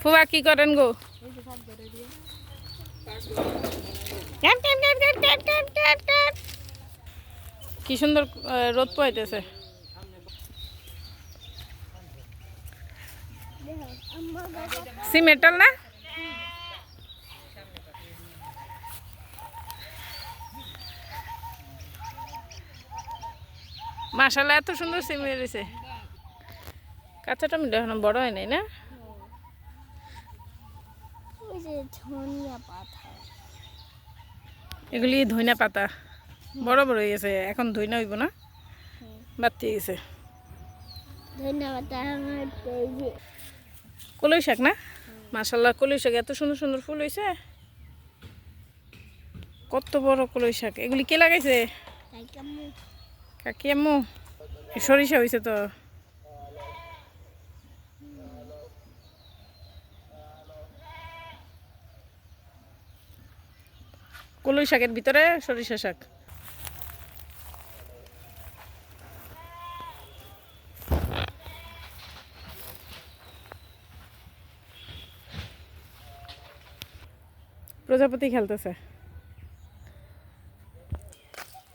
ফুবা কি করেন গো। কি সুন্দর রোদ পাইতেছে সিমেন্টাল না? মাসালা এত সুন্দর সিম রয়েছে কাঁচা টমেটো এখন বড় হয় নাই না? যে ধনিয়া পাতা। এগুলি ধইনা পাতা। বড় বড় হয়ে গেছে এখন ধইনা হইব না? বাড়তে গেছে। কলই শাক না? মাসাল্লাহ কলই শাক। এত সুন্দর সুন্দর ফুল হয়েছে কত বড় কলই শাক। এগুলি কে লাগাইছে? কাকি আম্মু। সরিষা হয়েছে তো। কলই শাকের ভিতরে সরিষা শাক। প্রজাপতি খেলতেছে।